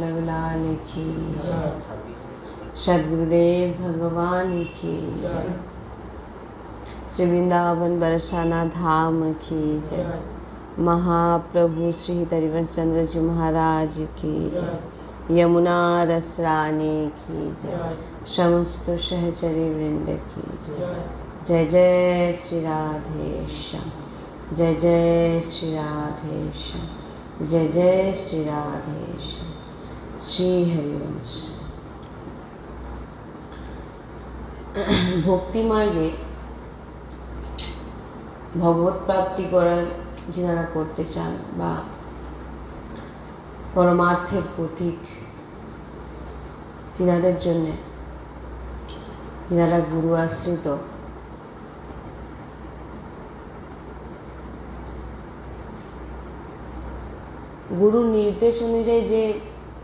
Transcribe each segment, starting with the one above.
लाल की सदगुरुदेव भगवान की जय। श्री वृंदावन बरसाना धाम की जय। महाप्रभु श्री हरिवंश चंद्र जी महाराज की जय। यमुना रसरानी की जय। समस्त सहचरी वृंद की जय। जय जय श्री राधेश्याम जय जय श्री राधेश्याम जय जय श्री राधेश्याम শ্রী হরিবংশ ভক্তিমার্গে ভগবত প্রাপ্তি করার যিনারা করতে চান বা পরমার্থের প্রতীক তিনাদের জন্যে যিনারা গুরু আশ্রিত। গুরুর নির্দেশ অনুযায়ী যে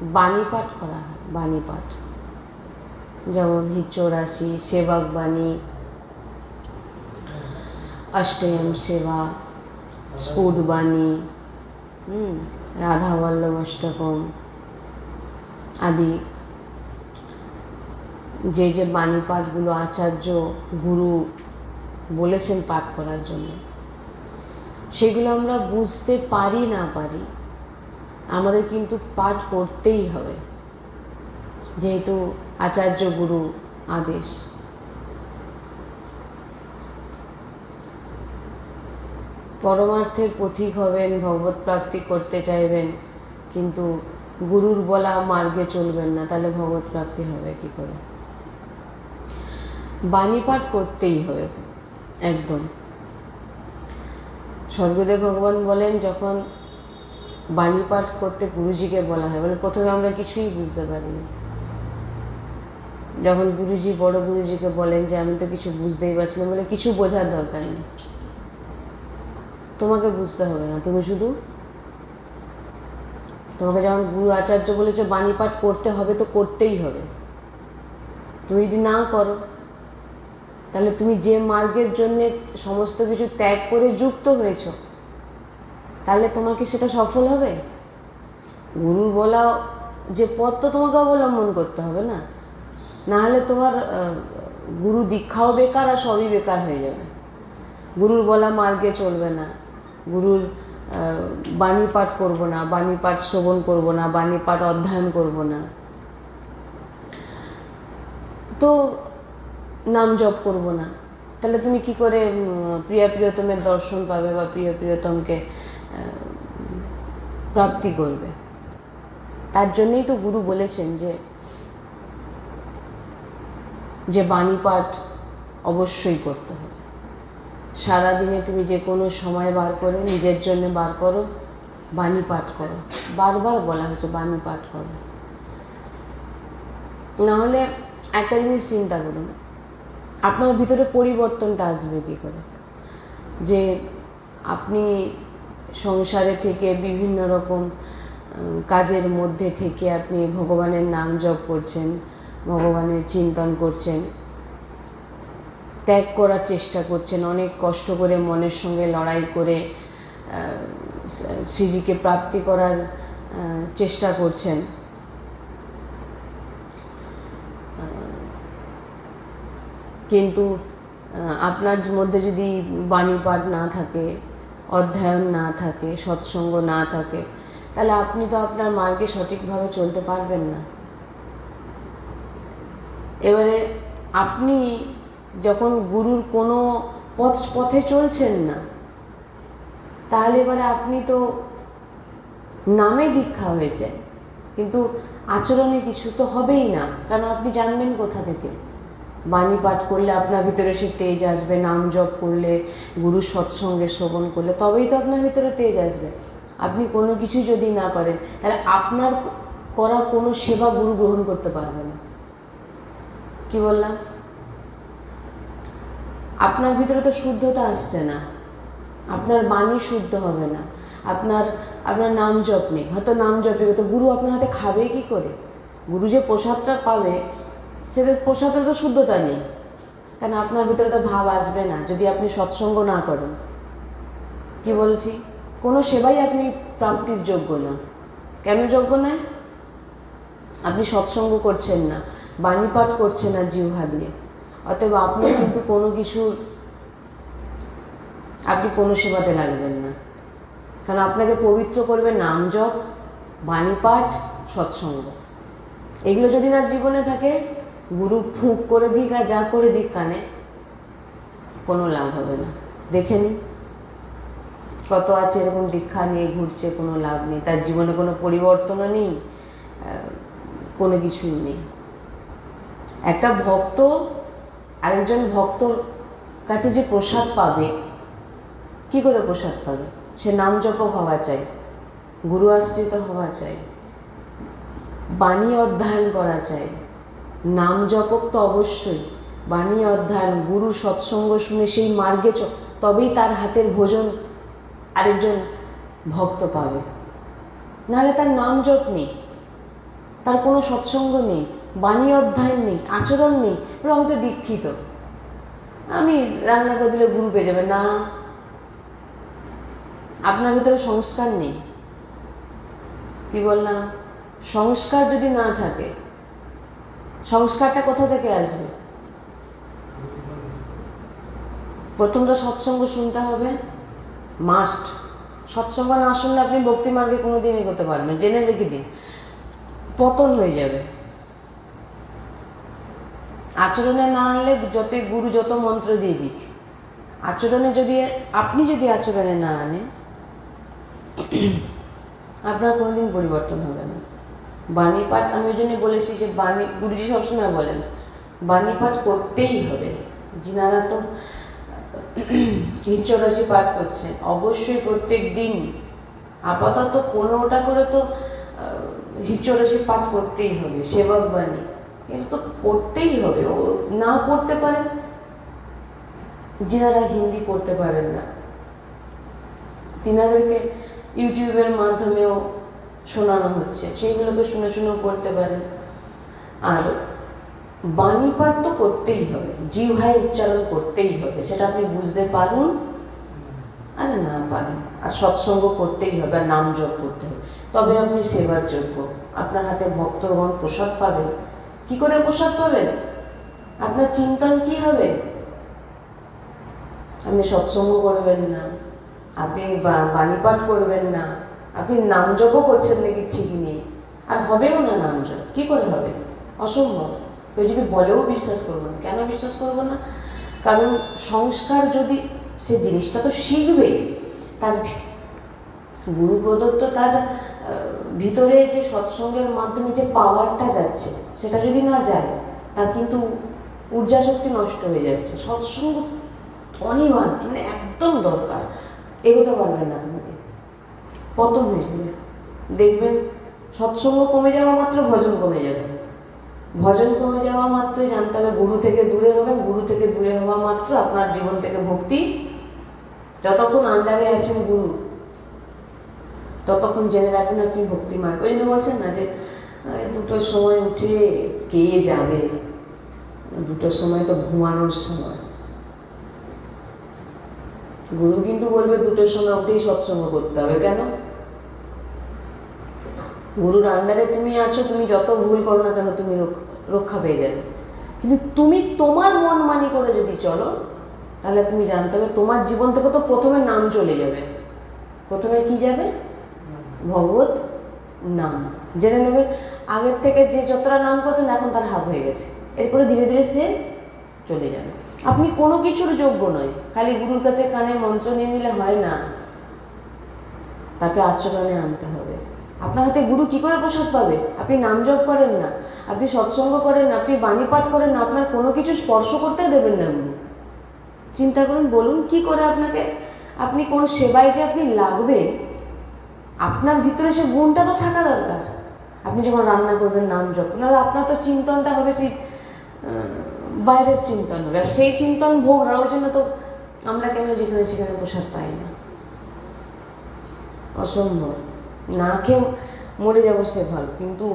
বাণী পাঠ করা হয় বাণী পাঠ যেমন হিচৌরাশি সেবক বাণী অষ্টয়ম সেবা স্ফুট বাণী হুম, রাধা বল্লভ অষ্টকম আদি। যে যে বাণী পাঠগুলো আচার্য গুরু বলেছেন পাঠ করার জন্য সেগুলো আমরা বুঝতে পারি না পারি আমাদের কিন্তু পাঠ করতেই হবে। যেহেতু আচার্য গুরু আদেশ। পরমার্থের পথিক হবেন, ভগবত প্রাপ্তি করতে চাইবেন, কিন্তু গুরুর বলা মার্গে চলবেন না, তাহলে ভগবত প্রাপ্তি হবে কি করে? বাণী পাঠ করতেই হবে একদম। স্বর্গদেব ভগবান বলেন, যখন বাণী পাঠ করতে গুরুজিকে বলা হয়। মানে প্রথমে আমরা কিছুই বুঝতে পারিনি। যখন গুরুজি, বড় গুরুজিকে বলেন যে, আমি তো কিছু বুঝতেই পারছি না, বলে কিছু বোঝার দরকার নেই। তোমাকে বুঝতে হবে না। তুমি শুধু তোমাকে যখন গুরু আচার্য বলেছে বাণী পাঠ করতে হবে, তো করতেই হবে। তুমি যদি না করো, তাহলে তুমি যে মার্গের জন্যে সমস্ত কিছু ত্যাগ করে যুক্ত হয়েছো তাহলে তোমার কি সেটা সফল হবে? গুরুর বলা যে পথ তো তোমাকে অবলম্বন করতে হবে না। না হলে তোমার গুরু দীক্ষাও বেকার আর সবই বেকার হয়ে যাবে। গুরুর বলা মার্গে চলবে না। গুরুর বাণী পাঠ করব না, বাণী পাঠ শ্রবণ করব না, বাণী পাঠ অধ্যয়ন করব না। তো নাম জপ করব না। তাহলে তুমি কি করে প্রিয়া প্রিয়তমের দর্শন পাবে বা প্রিয় প্রিয়তমকে প্রাপ্তি করবে। তার জন্যই তো গুরু বলেছেন যে যে বাণী পাঠ অবশ্যই করতে হবে। সারাদিনে তুমি যে কোনো সময় বার করে, নিজের জন্য বার করো বাণী পাঠ করো। বারবার বলা হয়েছে বাণী পাঠ করো। নাহলে একটা জিনিস চিন্তা করুন, আপনার ভিতরে পরিবর্তনটা আসবে কী করে? যে আপনি সংসারে থেকে বিভিন্ন রকম কাজের মধ্যে থেকে আপনি ভগবানের নাম জপ করছেন, ভগবানের চিন্তন করছেন, ত্যাগ করার চেষ্টা করছেন, অনেক কষ্ট করে মনের সঙ্গে লড়াই করে শ্রীজিকে প্রাপ্তি করার চেষ্টা করছেন। কিন্তু আপনার মধ্যে যদি বাণী পাঠ না থাকে অধ্যয়ন না থাকে, সৎসঙ্গ না থাকে, তাহলে আপনি তো আপনার মার্গে সঠিকভাবে চলতে পারবেন না। এবারে আপনি যখন গুরুর কোনো পথ, পথে চলছেন না, তাহলে এবারে আপনি তো নামে দীক্ষা হয়েছে কিন্তু আচরণে কিছু তো হবেই না, কারণ আপনি জানবেন কোথা থেকে। বাণী পাঠ করলে আপনার ভিতরে সে তেজ আসবে, নাম জপ করলে গুরুর সৎসঙ্গে শ্রবণ করলে, তবেই তো আপনার ভিতরে তেজ আসবে। আপনি কোনো কিছু যদি না করেন, তাহলে আপনার করা কোনো সেবা গুরু গ্রহণ করতে পারবে না। কি বললাম? আপনার ভিতরে তো শুদ্ধতা আসছে না। আপনার বাণী শুদ্ধ হবে না। আপনার আপনার নাম জপ নেই। হয়তো নাম জপে, তো গুরু আপনার হাতে খাবে কি করে? গুরু যে প্রসাদটা পাবে সেটা প্রসাদে তো শুদ্ধতা নেই। কারণ আপনার ভিতরে তো ভাব আসবে না, যদি আপনি সৎসঙ্গ না করেন। কি বলছি? কোনো সেবাই আপনি প্রাপ্তির যোগ্য না। কেন যোগ্য নয় আপনি সৎসঙ্গ করছেন না বাণী পাঠ করছেন না জিহ্বা দিয়ে। অতএব আপনি কিন্তু কোনো কিছুর আপনি কোনো সেবাতে লাগবেন না। কারণ আপনাকে পবিত্র করবে নাম জপ বাণী পাঠ সৎসঙ্গ। এগুলো যদি না জীবনে থাকে গুরু ফুঁক করে দিক আর যা করে দিক কানে, কোনো লাভ হবে না। দেখে নিন কত আছে এরকম দীক্ষা নিয়ে ঘুরছে, কোনো লাভ নেই। তার জীবনে কোনো পরিবর্তনও নেই কোনো কিছুই নেই। একটা ভক্ত, আরেকজন ভক্তর কাছে যে প্রসাদ পাবে, কি করে প্রসাদ পাবে? সে নাম জপক হওয়া চাই, গুরু আশ্রিত হওয়া চাই, বাণী অধ্যয়ন করা চাই। নাম জপক তো অবশ্যই। বাণী অধ্যয়ন, গুরু সৎসঙ্গ শুনে সেই মার্গে চ, তবেই তার হাতের ভোজন আরেকজন ভক্ত পাবে। নাহলে তার নাম জপ নেই, তার কোনো সৎসঙ্গ নেই, বাণী অধ্যয়ন নেই, আচরণ নেই আমি তো দীক্ষিত। আমি রান্না করে দিলে গুরু পেয়ে যাবে, না। আপনার ভিতরে সংস্কার নেই। কি বললাম? সংস্কার যদি না থাকে সংস্কারটা কোথা থেকে আসবে? প্রথম তো সৎসঙ্গ শুনতে হবে। মাস্ট সৎসঙ্গ না শুনলে আপনি ভক্তি মার্গে কোনো দিন এগোতে পারবেন। জেনে রেখে দিন। পতন হয়ে যাবে। আচরণে না আনলে যতই গুরু যত মন্ত্র দিয়ে দিক। আচরণে যদি, আপনি যদি আচরণে না আনেন, আপনার কোনোদিন পরিবর্তন হবে না। বাণী পাঠ, আমি ওই জন্য বলেছি যে বাণী, গুরুজি সবসময় বলেন, বাণী পাঠ করতেই হবে। যিনারা তো হিচ্চরাশি পাঠ করছেন অবশ্যই প্রত্যেক দিন। আপাতত পনেরোটা করে তো হিচ্চরাশি পাঠ করতেই হবে, সেবক বাণী। এটা তো পড়তেই হবে, ও না পড়তে পারেন যিনারা হিন্দি পড়তে পারেন না। তিনাদেরকে ইউটিউবের মাধ্যমেও শোনানো হচ্ছে। সেইগুলোকে শুনে শুনেও পড়তে পারেন। আর বাণী পাঠ তো করতেই হবে। জিহ্বায় উচ্চারণ করতেই হবে। সেটা আপনি বুঝতে পারুন আর না পারেন। আর সৎসঙ্গ করতেই হবে আর নাম জপ করতে হবে। তবে আপনি সেবার যোগ্য। আপনার হাতে ভক্তগণ প্রসাদ পাবেন। কি করে প্রসাদ পাবেন? আপনার চিন্তন কি হবে? আপনি সৎসঙ্গ করবেন না। আপনি বা- বাণী পাঠ করবেন না। আপনি নাম জপও করছেন নাকি ঠিকই নেই? আর হবেও না নাম জপ, কি করে হবে? অসম্ভব। কেউ যদি বলেও বিশ্বাস করব না, কেন বিশ্বাস করব না? কারণ সংস্কার যদি সে জিনিসটা তো শিখবে, তার গুরু প্রদত্ত তার ভিতরে যে সৎসঙ্গের মাধ্যমে যে পাওয়ারটা যাচ্ছে, সেটা যদি না যায়, তার কিন্তু ঊর্জা শক্তি নষ্ট হয়ে যাচ্ছে। সৎসঙ্গ অনিবার্য মানে একদম দরকার। এগোতে পারবে না। পতন হয়ে যাবে দেখবেন, সৎসঙ্গ কমে যাওয়া মাত্র ভজন কমে যাবে। ভজন কমে যাওয়া মাত্র জানতে হবে গুরু থেকে দূরে হবেন গুরু থেকে দূরে হওয়া মাত্র আপনার জীবন থেকে ভক্তি। যতক্ষণ আন্ডারে আছেন গুরু, ততক্ষণ জেনে রাখবেন আপনি ভক্তি মার্গ। ওই জন্য বলছেন না যে দুটোর সময় উঠে কে যাবে? দুটোর সময় তো ঘুমানোর সময়। গুরু কিন্তু বলবে দুটোর সময় উঠেই সৎসঙ্গ করতে হবে। কেন? গুরুর আন্ডারে তুমি আছো, তুমি যত ভুল করো না কেন তুমি রক- রক্ষা পেয়ে যাবে। কিন্তু তুমি তোমার মন মানি করে যদি চলো, তাহলে তুমি জানতে হবে তোমার জীবন থেকে তো প্রথমে নাম চলে যাবে। প্রথমে কি যাবে? ভগবত নাম। জেনে নেবেন আগের থেকে যে যতটা নাম করতেন এখন তার হাফ হয়ে গেছে। এরপরে ধীরে ধীরে সে চলে যাবে। আপনি কোনো কিছুর যোগ্য নয়। খালি গুরুর কাছে কানে মন্ত্র নিয়ে নিলে হয় না। তাকে আচরণে আনতে হবে। আপনার হাতে গুরু কি করে প্রসাদ পাবে? আপনি নাম জপ করেন না, আপনি সৎসঙ্গ করেন না, আপনি বাণী পাঠ করেন না, আপনার কোনো কিছু স্পর্শ করতে দেবেন না গুরু। চিন্তা করুন, বলুন কি করে আপনাকে? আপনি কোন সেবায় যে আপনি লাগবেন, আপনার ভিতরে সে গুণটা তো থাকা দরকার। আপনি যখন রান্না করবেন, নাম জপ, নাহলে আপনার তো চিন্তনটা হবে সেই বাইরের চিন্তন হবে। আর সেই চিন্তন ভোগ ওই জন্য তো আমরা কেন যেখানে সেখানে প্রসাদ পাই না? অসম্ভব। না খেয়ে মরে যাব সে ভালো, কিন্তু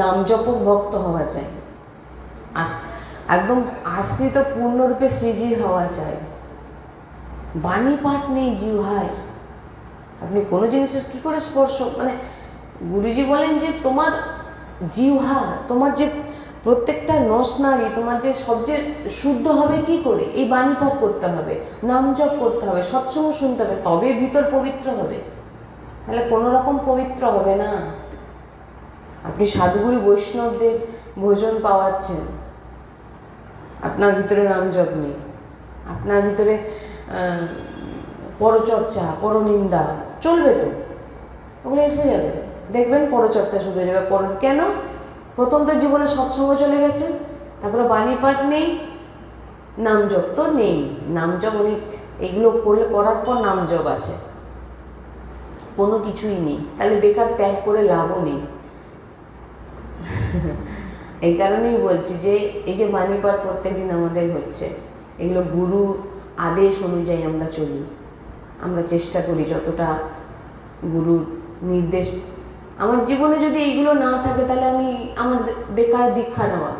নাম জপক ভক্ত হওয়া চাই আস, একদম আশ্রিত পূর্ণরূপে শ্রীজির হওয়া চাই বাণী পাঠ নেই জিহায় আপনি কোনো জিনিসের কী করে স্পর্শ মানে গুরুজি বলেন যে তোমার জিহ্বা, তোমার যে প্রত্যেকটা নস নারী তোমার যে সবচেয়ে শুদ্ধ হবে কি করে? এই বাণী পাঠ করতে হবে, নাম জপ করতে হবে সবসময় শুনতে হবে, তবে ভিতর পবিত্র হবে। তাহলে কোনো রকম পবিত্র হবে না। আপনি সাধুগুরু বৈষ্ণবদের ভোজন পাওয়াচ্ছেন। আপনার ভিতরে নাম জপ নেই। আপনার ভিতরে পরচর্চা, পরনিন্দা চলবে তো। ওগুলো এসে যাবে। দেখবেন পরচর্চা শুরু হয়ে যাবে। পর, কেন? প্রথম তো জীবনে সৎসঙ্গ চলে গেছে। তারপরে বাণী পাঠ নেই নাম জপ তো নেই। নাম জপ অনেক, এগুলো করলে, করার পর নাম জপ আছে। কোনো কিছুই নেই। তাহলে বেকার ত্যাগ করে লাভও নেই। এই কারণেই বলছি যে, এই যে বাণী পাঠ প্রত্যেকদিন আমাদের হচ্ছে, এগুলো গুরু আদেশ অনুযায়ী আমরা চলি। আমরা চেষ্টা করি যতটা গুরুর নির্দেশ। আমার জীবনে যদি এইগুলো না থাকে, তাহলে আমি আমার বেকার দীক্ষা নেওয়া।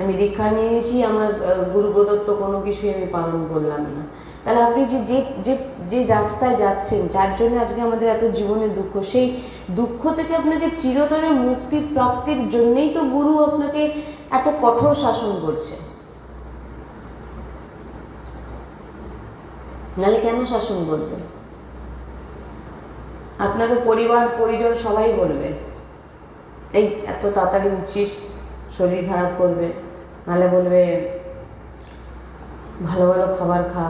আমি দীক্ষা নিয়েছি, আমার গুরু প্রদত্ত কোনো কিছুই আমি পালন করলাম না। তাহলে আপনি যে যে যে যে রাস্তায় যাচ্ছেন, যার জন্য আজকে আমাদের এত জীবনের দুঃখ, সেই দুঃখ থেকে আপনাকে চিরতরে মুক্তি প্রাপ্তির জন্যেই তো গুরু আপনাকে এত কঠোর শাসন করছে। নাহলে কেন শাসন করবে? আপনাকে পরিবার, পরিজন সবাই বলবে, এই, এত তাড়াতাড়ি উঠছিস, শরীর খারাপ করবে। নাহলে বলবে, ভালো ভালো খাবার খা।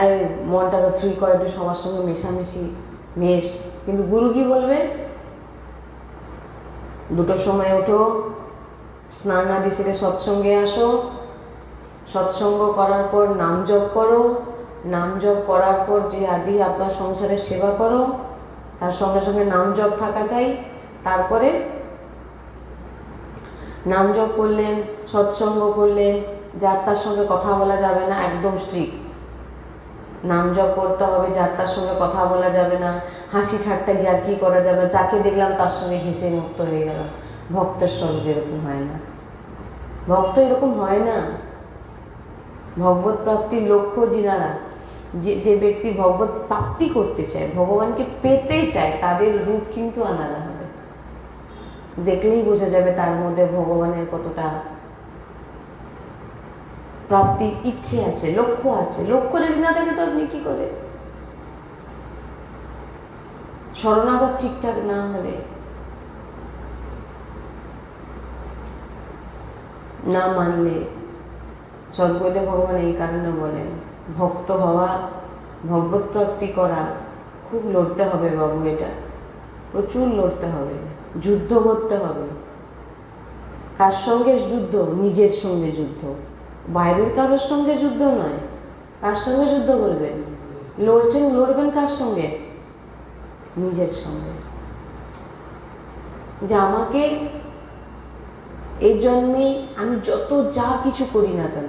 আর মনটাকে ফ্রি করে একটু সবার সঙ্গে মেশামেশি, মেশ। কিন্তু গুরু কি বলবে? দুটোর সময় ওঠো, স্নান আদি সেরে সৎসঙ্গে আসো। সৎসঙ্গ করার পর নাম জপ করো। নাম জপ করার পর যে আদি আপনার সংসারের সেবা করো, তার সঙ্গে সঙ্গে নাম জপ থাকা চাই। তারপরে নাম জপ করলেন, সৎসঙ্গ করলেন, যার তার সঙ্গে কথা বলা যাবে না, একদম স্ট্রিক্ট নাম জপ করতে হবে, যার তার সঙ্গে কথা বলা যাবে না, হাসি ঠাট্টা ইয়ার্কি করা যাবে? যাকে দেখলাম তার সঙ্গে হেসে মুক্ত হয়ে গেলাম। ভক্তের স্বরূপ এরকম হয় না। ভক্ত এরকম হয় না। ভগবত প্রাপ্তির লক্ষ্য যিনারা, যে যে ব্যক্তি ভগবত প্রাপ্তি করতে চায়, ভগবানকে পেতে চায়, তাদের রূপ কিন্তু আলাদা হবে। দেখলেই বোঝা যাবে তার মধ্যে ভগবানের কতটা প্রাপ্তির ইচ্ছে আছে, লক্ষ্য আছে। লক্ষ্য যদি না থাকে তো আপনি কি করে? শরণাগত ঠিকঠাক না হলে, না মানলে সদ্গুরুদেব ভগবান এই কারণে বলেন, ভক্ত হওয়া, ভগবত প্রাপ্তি করা, খুব লড়তে হবে বাবু এটা। প্রচুর লড়তে হবে, যুদ্ধ করতে হবে। কার সঙ্গে যুদ্ধ? নিজের সঙ্গে যুদ্ধ। বাইরের কারোর সঙ্গে যুদ্ধ নয়। কার সঙ্গে যুদ্ধ করবেন লড়ছেন, লড়বেন কার সঙ্গে? নিজের সঙ্গে। যে আমাকে এই জন্মে আমি যত যা কিছু করি না কেন,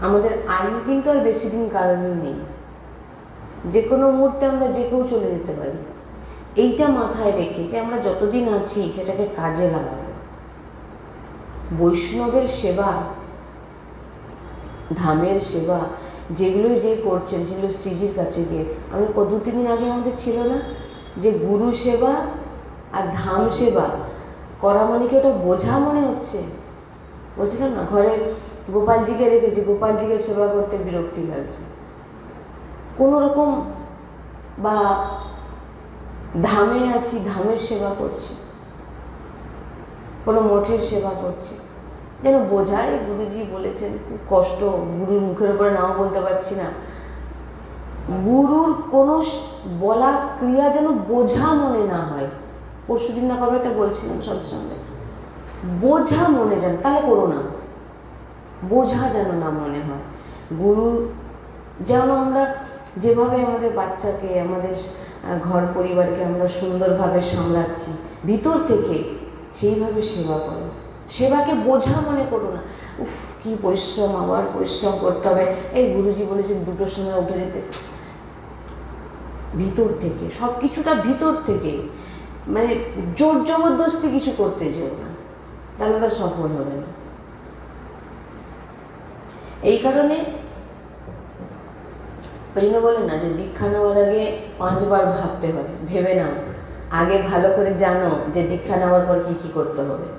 আমাদের আয়ু কিন্তু আর বেশি দিন কারণই নেই। যে কোনো মুহূর্তে আমরা যে কেউ চলে যেতে পারি। এইটা মাথায় রেখে যে আমরা যতদিন আছি, সেটাকে কাজে লাগাবো। বৈষ্ণবের সেবা ধামের সেবা যেগুলোই যে করছেন সেগুলো শ্রীজির কাছে গিয়ে। আমি দু তিন দিন আগে আমাদের ছিল না যে গুরু সেবা আর ধাম সেবা। করা মানে কি ওটা বোঝা মনে হচ্ছে? বলছিলাম না ঘরে গোপালজিকে রেখেছি গোপালজিকে সেবা করতে বিরক্তি লাগছে। কোনো রকম বা ধামে আছি ধামের সেবা করছি। কোনো মঠের সেবা করছি। যেন বোঝায়, গুরুজি বলেছেন, খুব কষ্ট, গুরুর মুখের উপরে নাও বলতে পারছি না। গুরুর কোনো বলা ক্রিয়া যেন বোঝা মনে না হয়। পরশু দিন না কবে একটা বলছিলাম সৎসঙ্গে। বোঝা মনে যেন, তাহলে করো না। বোঝা যেন না মনে হয়। গুরুর যেন আমরা যেভাবে আমাদের বাচ্চাকে, আমাদের ঘর পরিবারকে আমরা সুন্দরভাবে সামলাচ্ছি, ভিতর থেকে সেইভাবে সেবা করো। সেবাকে বোঝা মনে করো না। উফ, কি পরিশ্রম, আবার পরিশ্রম করতে হবে। এই গুরুজি বলেছেন, দুটোর সময় উঠে যেতে। ভিতর থেকে, সব কিছুটা ভিতর থেকে। মানে জোর জবরদস্তি কিছু করতে যেও না। তাহলে ওটা সফল হবে না। এই কারণে ওই জন্য বলে না যে দীক্ষা নেওয়ার আগে পাঁচবার ভাবতে হয়, ভেবে নাও। আগে ভালো করে জানো যে দীক্ষা নেওয়ার পর কি কি করতে হবে।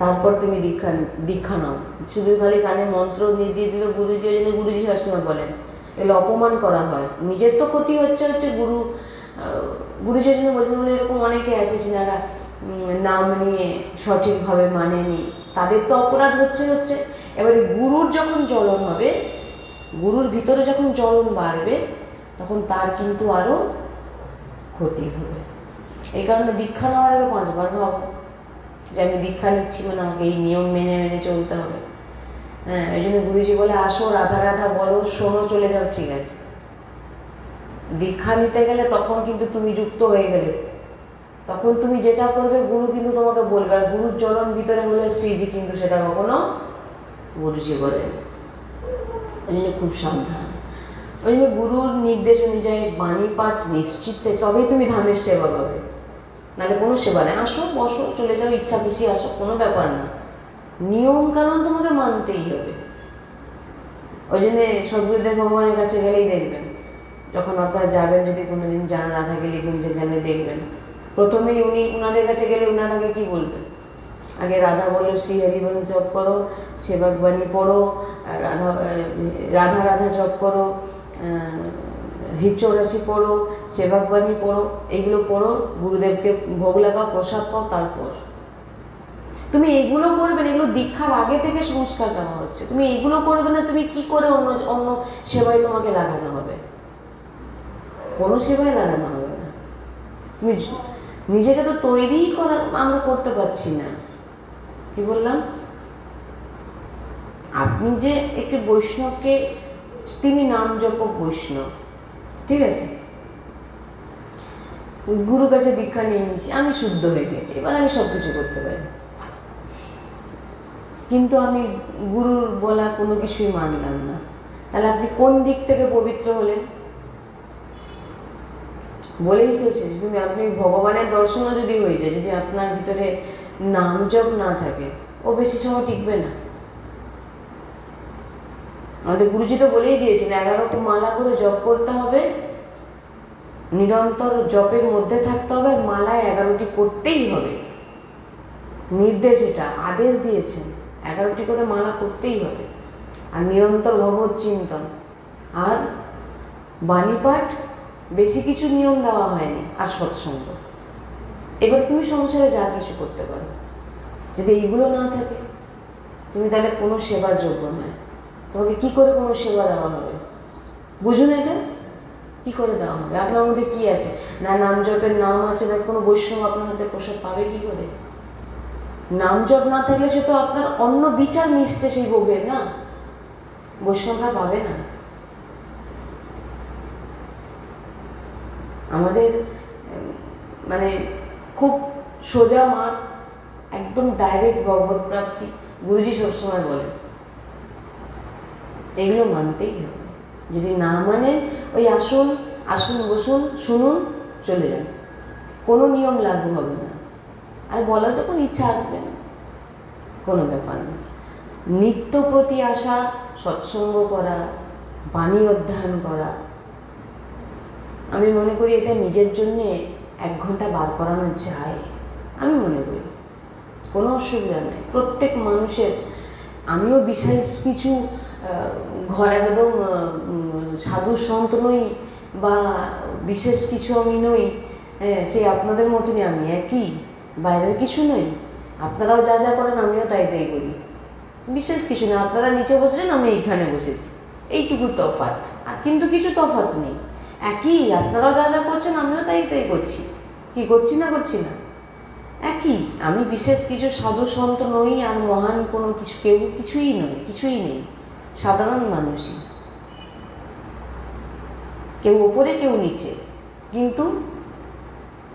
তারপর তুমি দীক্ষা দীক্ষা নাও। শুধু খালি কানে মন্ত্র দিয়ে দিল গুরুজি ওই জন্য গুরুজি সবসময় বলেন। এগুলো অপমান করা হয়। নিজের তো ক্ষতি হচ্ছে হচ্ছে গুরু আহ, গুরুজি ওই জন্য বলছেন বলে এরকম অনেকে আছে যারা নাম নিয়ে সঠিকভাবে মানেনি। তাদের তো অপরাধ হচ্ছে হচ্ছে। এবারে গুরুর যখন জ্বলন হবে গুরুর ভিতরে যখন জ্বলন বাড়বে তখন তার কিন্তু আরও ক্ষতি হবে। এই কারণে দীক্ষা নেওয়ার আগে পাঁচবার ভাবো। যে আমি দীক্ষা নিচ্ছি মানে আমাকে এই নিয়ম মেনে মেনে চলতে হবে। হ্যাঁ ওই জন্য গুরুজি বলে, আসো, রাধা রাধা, বলো, শোনো, চলে যাও, ঠিক আছে। দীক্ষা নিতে গেলে তখন কিন্তু তুমি যুক্ত হয়ে গেলে। তখন তুমি যেটা করবে, গুরু কিন্তু তোমাকে বলবে। আর গুরুর জ্বলন ভিতরে হলে শ্রীজি কিন্তু সেটা কখনো গুরুজি বলে ওই জন্য খুব সাবধান। ওই জন্য গুরুর নির্দেশ অনুযায়ী বাণী পাঠ নিশ্চিত। তবেই তুমি ধামের সেবা পাবে। নাহলে কোনো সেবা নেই আসো, বসো, চলে যাও ইচ্ছা খুশি আসো, কোনো ব্যাপার না। নিয়ম কানুন তোমাকে মানতেই হবে। ওই জন্যে সদ্গুরুদেব ভগবানের কাছে গেলেই দেখবেন। যখন আপনারা যাবেন, যদি কোনোদিন যান রাধাগিলি গুঞ্জে গেলে দেখবেন। প্রথমেই উনি উনাদের কাছে গেলে আগে কি বলবেন আগে রাধা বলো, শ্রী হরিবংশ জপ করো, সেবক বাণী পড়ো রাধা রাধা রাধা জপ করো। হিচৌরাশি পড়ো সেবক বাণী পড়ো এইগুলো পড়ো, গুরুদেবকে ভোগ লাগাও, প্রসাদ পাও, তারপর। তুমি এগুলো করবে না, এগুলো দীক্ষার আগে থেকে সংস্কার দেওয়া হচ্ছে। তুমি এগুলো করবে না, তুমি কি করে অন্য অন্য সেবায় তোমাকে লাগানো হবে? কোনো সেবায় লাগানো হবে না। তুমি নিজেকে তো তৈরিই করা, আমরা করতে পারছি না। কি বললাম? আপনি যে একটি বৈষ্ণবকে, তিনি নাম জপক বৈষ্ণব। ঠিক আছে? গুরু কাছে দীক্ষা নিয়ে নিয়েছি, আমি শুদ্ধ হয়ে গেছি, এবার আমি সব কিছু করতে পারি। কিন্তু আমি গুরুর বলা কোনো কিছুই মানলাম না। তাহলে আপনি কোন দিক থেকে পবিত্র হলেন বলেই শেষ। তুমি আপনি ভগবানের দর্শনও যদি হয়ে যায়, যদি আপনার ভিতরে নাম জপ না থাকে, ও বেশি সময় টিকবে না। আমাদের গুরুজি তো বলেই দিয়েছেন এগারো মালা করে জপ করতে হবে নিরন্তর জপের মধ্যে থাকতে হবে, মালায় এগারোটি করতেই হবে। নির্দেশ এটা, আদেশ দিয়েছেন, এগারোটি করে মালা করতেই হবে। আর নিরন্তর ভগবত চিন্তন। আর বাণীপাঠ, বেশি কিছু নিয়ম দেওয়া হয়নি, আর সৎসঙ্গ। এবার তুমি সংসারে যা কিছু করতে পারো। যদি এইগুলো না থাকে, তুমি তাহলে কোনো সেবার যোগ্য নয়। তোমাকে কি করে কোনো সেবা দেওয়া হবে? বুঝুন এটা? কি করে দেওয়া হবে? আপনার মধ্যে কি আছে? না, নাম জপের নাম আছে না, কোনো বৈষ্ণব আপনার হাতে প্রসাদ পাবে কি করে? নাম জপ না থাকলে সে তো আপনার অন্য বিচার মিশছে সেই ভোগের, না? বৈষ্ণবরা পাবে না। আমাদের মানে খুব সোজা মার্গ, একদম ডাইরেক্ট ভগবত প্রাপ্তি গুরুজি সবসময় বলে এগুলো মানতেই হবে। যদি না মানেন, ওই আসুন আসুন, বসুন, শুনুন, চলে যান। কোনো নিয়ম লাগু হবে না। আর বলা যখন ইচ্ছা আসবে না, কোনো ব্যাপার না। নিত্য প্রতি আসা সৎসঙ্গ করা, বাণী অধ্যয়ন করা। আমি মনে করি এটা নিজের জন্যে এক ঘণ্টা বার করানো যায়, আমি মনে করি। কোনো অসুবিধা নেই। প্রত্যেক মানুষের, আমিও বিশেষ কিছু ঘর একদম সাধু সন্ত নই বা বিশেষ কিছু আমি নই হ্যাঁ সেই আপনাদের মতনই আমি, একই, বাইরের কিছু নই। আপনারাও যা যা করেন আমিও তাই তাই করি। বিশেষ কিছু না আপনারা নিচে বসেছেন, আমি এইখানে বসেছি। এইটুকু তফাৎ, আর কিন্তু কিছু তফাৎ নেই। একই, আপনারাও যা যা করছেন, আমিও তাই তাই করছি। কি করছি না করছি না? একই, আমি বিশেষ কিছু সাধু সন্ত নই, আর মহান কোনো কিছু, কেউ কিছুই নয়, কিছুই নেই। সাধারণ মানুষই। কেউ ওপরে কেউ নিচে। কিন্তু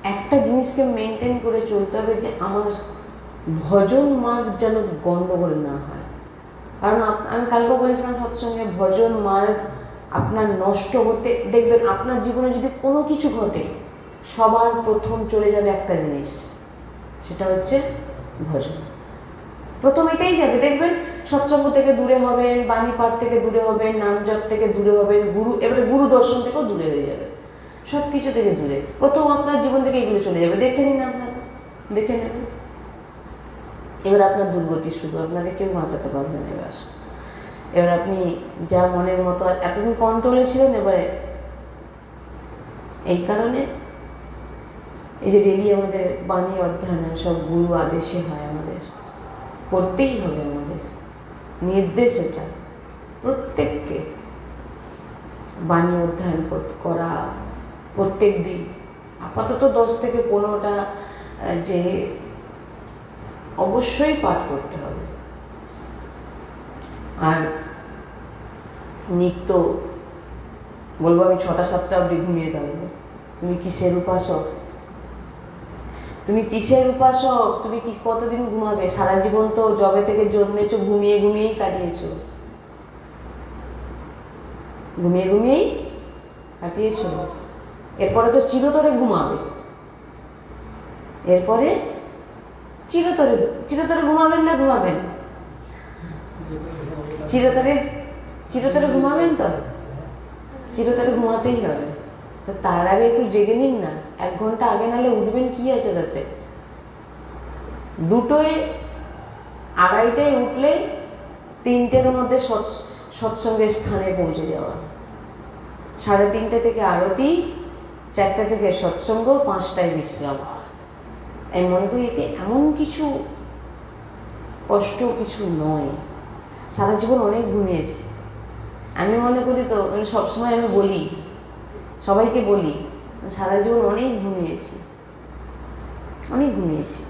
একটা জিনিসকে মেনটেন করে চলতে হবে যে আমার ভজন মার্গ যেন গণ্ডগোল না হয়। কারণ আমি কালকে বলেছিলাম সৎসঙ্গে, ভজন মার্গ আপনার নষ্ট হতে, দেখবেন আপনার জীবনে যদি কোনো কিছু ঘটে, সবার প্রথম চলে যাবে একটা জিনিস, সেটা হচ্ছে ভজন। প্রথম এটাই যাবে, দেখবেন সৎসঙ্গ থেকে দূরে হবেন, বাণী পাঠ থেকে দূরে হবেন, নাম জপ থেকে দূরে হবেন, গুরু, এবারে গুরু দর্শন থেকেও দূরে হয়ে যাবে সব কিছু থেকে দূরে। প্রথম আপনার জীবন থেকে এগুলো চলে যাবে। দেখে নিন আপনারা। দেখে নেবেন এবার আপনার দুর্গতি শুরু। আপনাকে কেউ বাঁচাতে পারবে না এবার। এবার আপনি যা মনের মতো, এতদিন কন্ট্রোলে ছিলেন, এবারে এই কারণে এই যে ডেলি আমাদের বাণী, অধ্যয়ন সব গুরু আদেশে হয় আমাদের। করতেই হবে নির্দেশ এটা প্রত্যেককে বাণী অধ্যয়ন করা প্রত্যেক দিন। আপাতত দশ থেকে পনেরোটা যে অবশ্যই পাঠ করতে হবে। আর নিত্য বলব আমি ছটা সাতটা অবধি ঘুমিয়ে থাকব। তুমি কিসের উপাসক তুমি কিসের উপাসক? তুমি কি কতদিন ঘুমাবে? সারা জীবন তো জবে থেকে জন্মেছো, ঘুমিয়ে ঘুমিয়েই কাটিয়েছো। ঘুমিয়ে ঘুমিয়েই কাটিয়েছো। এরপরে তো চিরতরে ঘুমাবে। এরপরে চিরতরে চিরতরে ঘুমাবেন না ঘুমাবেন? চিরতরে চিরতরে ঘুমাবেন তো? চিরতরে ঘুমাতেই হবে। তো তার আগে একটু জেগে নিন না। এক ঘণ্টা আগে নালে উঠবেন কি আছে তাতে? দুটোয় আড়াইটায় উঠলে তিনটের মধ্যে সৎ সৎসঙ্গের স্থানে পৌঁছে যাওয়া। সাড়ে তিনটে থেকে আরতি, চারটা থেকে সৎসঙ্গ, পাঁচটায় বিশ্রাম। আমি মনে করি এতে এমন কিছু কষ্ট কিছু নয়। সারা জীবন অনেক ঘুমিয়েছি। আমি মনে করি তো মানে সবসময় আমি বলি, সবাইকে বলি সারা জীবন অনেক ঘুমিয়েছি। অনেক ঘুমিয়েছি।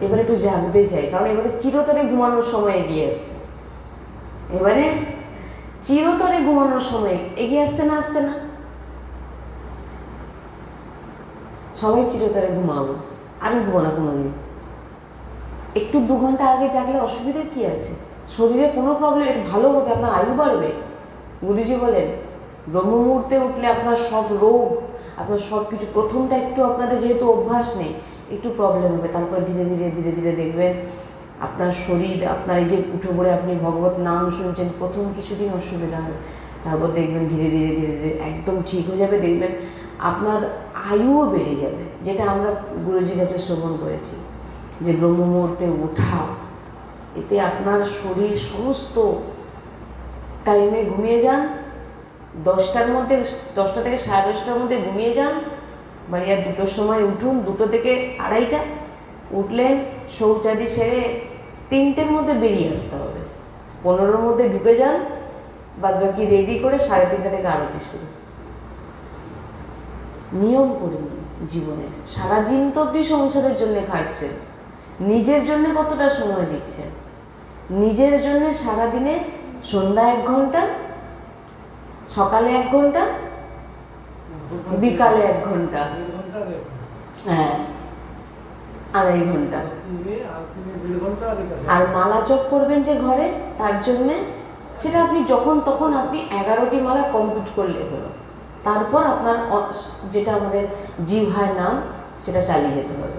এবারে একটু জাগতে চাই, কারণ এবারে চিরতরে ঘুমানোর সময় এগিয়ে আসছে। এবারে চিরতরে ঘুমানোর সময় এগিয়ে আসছে না আসছে না? সবাই চিরতরে ঘুমাবো। আমি ঘুমো না কোনোদিন। একটু দু ঘণ্টা আগে জাগলে অসুবিধা কি আছে? শরীরে কোনো প্রবলেম একটু ভালো হবে, আপনার আয়ু বাড়বে। গুরুজি বলেন ব্রহ্ম মুহূর্তে উঠলে আপনার সব রোগ, আপনার সব কিছু, প্রথমটা একটু আপনাদের যেহেতু অভ্যাস নেই, একটু প্রবলেম হবে। তারপরে ধীরে ধীরে ধীরে ধীরে দেখবেন আপনার শরীর, আপনার এই যে উঠে পড়ে আপনি ভগবত নাম শুনছেন, প্রথম কিছুদিন অসুবিধা হবে। তারপর দেখবেন ধীরে ধীরে ধীরে ধীরে একদম ঠিক হয়ে যাবে। দেখবেন আপনার আয়ুও বেড়ে যাবে, যেটা আমরা গুরুজির কাছে শ্রবণ করেছি। যে ব্রহ্ম মুহূর্তে ওঠা, এতে আপনার শরীর সমস্ত টাইমে ঘুমিয়ে যান দশটার মধ্যে, দশটা থেকে সাড়ে দশটার মধ্যে ঘুমিয়ে যান। বাড়ি আর দুটোর সময় উঠুন, দুটো থেকে আড়াইটা। উঠলেন, শৌচাদি সেরে তিনটের মধ্যে বেরিয়ে আসতে হবে। পনেরোর মধ্যে ঢুকে যান বাদ বাকি রেডি করে সাড়ে তিনটা থেকে আরতি শুরু। নিয়ম করে নিন জীবনের। সারাদিন তো আপনি সংসারের জন্য খাটছেন নিজের জন্য কতটা সময় দিচ্ছেন? নিজের জন্য সারাদিনে সন্ধ্যা এক ঘণ্টা সকালে এক ঘণ্টা, বিকালে এক ঘণ্টা। হ্যাঁ আড়াই ঘণ্টা। আর মালা জপ করবেন যে ঘরে, তার জন্যে সেটা আপনি যখন তখন আপনি এগারোটি মালা কমপ্লিট করলে হলো। তারপর আপনার যেটা আমাদের জিভায় নাম, সেটা চালিয়ে যেতে হবে।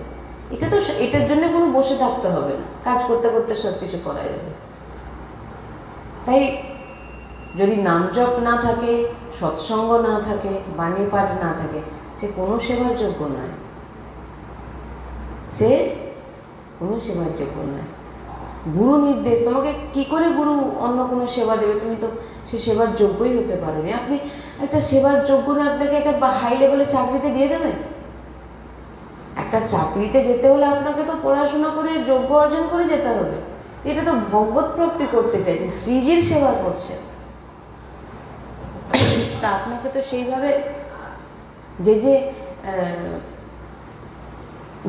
এটা তো এটার জন্য কোনো বসে থাকতে হবে না। কাজ করতে করতে সব কিছু করা যাবে। তাই যদি নাম জপ না থাকে, সৎসঙ্গ না থাকে, বাণী পাঠ না থাকে, সে কোনো সেবার যোগ্য নয়। সে কোনো সেবার যোগ্য নয়। গুরু নির্দেশ, তোমাকে কি করে গুরু অন্য কোনো সেবা দেবে? তুমি তো সে সেবার যোগ্যই হতে পারো পারোনি। আপনি একটা সেবার যোগ্য না, আপনাকে একটা হাই লেভেলে চাকরিতে দিয়ে দেবে? একটা চাকরিতে যেতে হলে আপনাকে তো পড়াশোনা করে যোগ্য অর্জন করে যেতে হবে। এটা তো ভগবত প্রাপ্তি করতে চাইছে, শ্রীজির সেবা করছে। তা আপনাকে তো সেইভাবে যে যে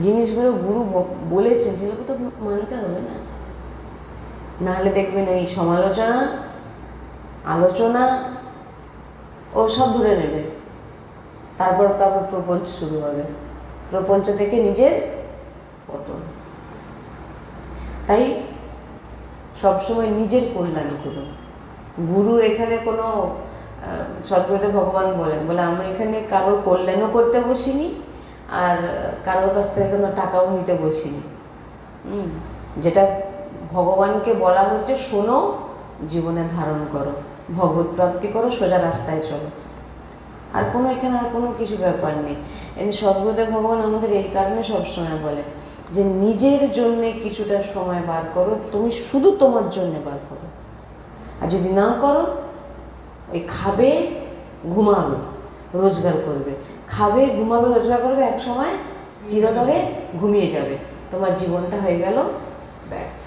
জিনিসগুলো গুরু ব- বলেছেন সেগুলো তো মানতে হবে না। নাহলে দেখবেন ওই সমালোচনা, আলোচনা ও সব ধরে নেবে। তারপর তারপর প্রপঞ্চ শুরু হবে। প্রপঞ্চ থেকে নিজের পতন। তাই সবসময় নিজের কল্যাণ করুন। গুরুর এখানে কোনো সদ্গুরুদেব ভগবান বলেন, বলে, আমরা এখানে কারোর কল্যাণও করতে বসিনি আর কারোর কাছ থেকে কোনো টাকাও নিতে বসিনি। যেটা ভগবানকে বলা হচ্ছে, শোনো, জীবনে ধারণ করো, ভগবত প্রাপ্তি করো, সোজা রাস্তায় চলো। আর কোনো এখানে আর কোনো কিছু ব্যাপার নেই। এখানে সর্বদেব ভগবান আমাদের এই কারণে সবসময় বলে যে, নিজের জন্যে কিছুটা সময় বার করো, তুমি শুধু তোমার জন্য বার করো। আর যদি না করো ওই খাবে, ঘুমাবে, রোজগার করবে। খাবে, ঘুমাবে, রোজগার করবে, এক সময় চিরতরে ঘুমিয়ে যাবে। তোমার জীবনটা হয়ে গেল ব্যর্থ।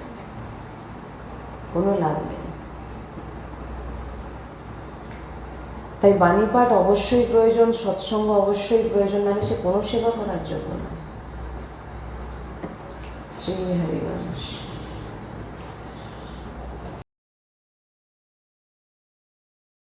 কোনো লাভ নেই। তাই বাণীপাঠ অবশ্যই প্রয়োজন, সৎসঙ্গ অবশ্যই প্রয়োজন, নাহলে সে কোনো সেবা করার জন্য না শ্রী হরিবংশ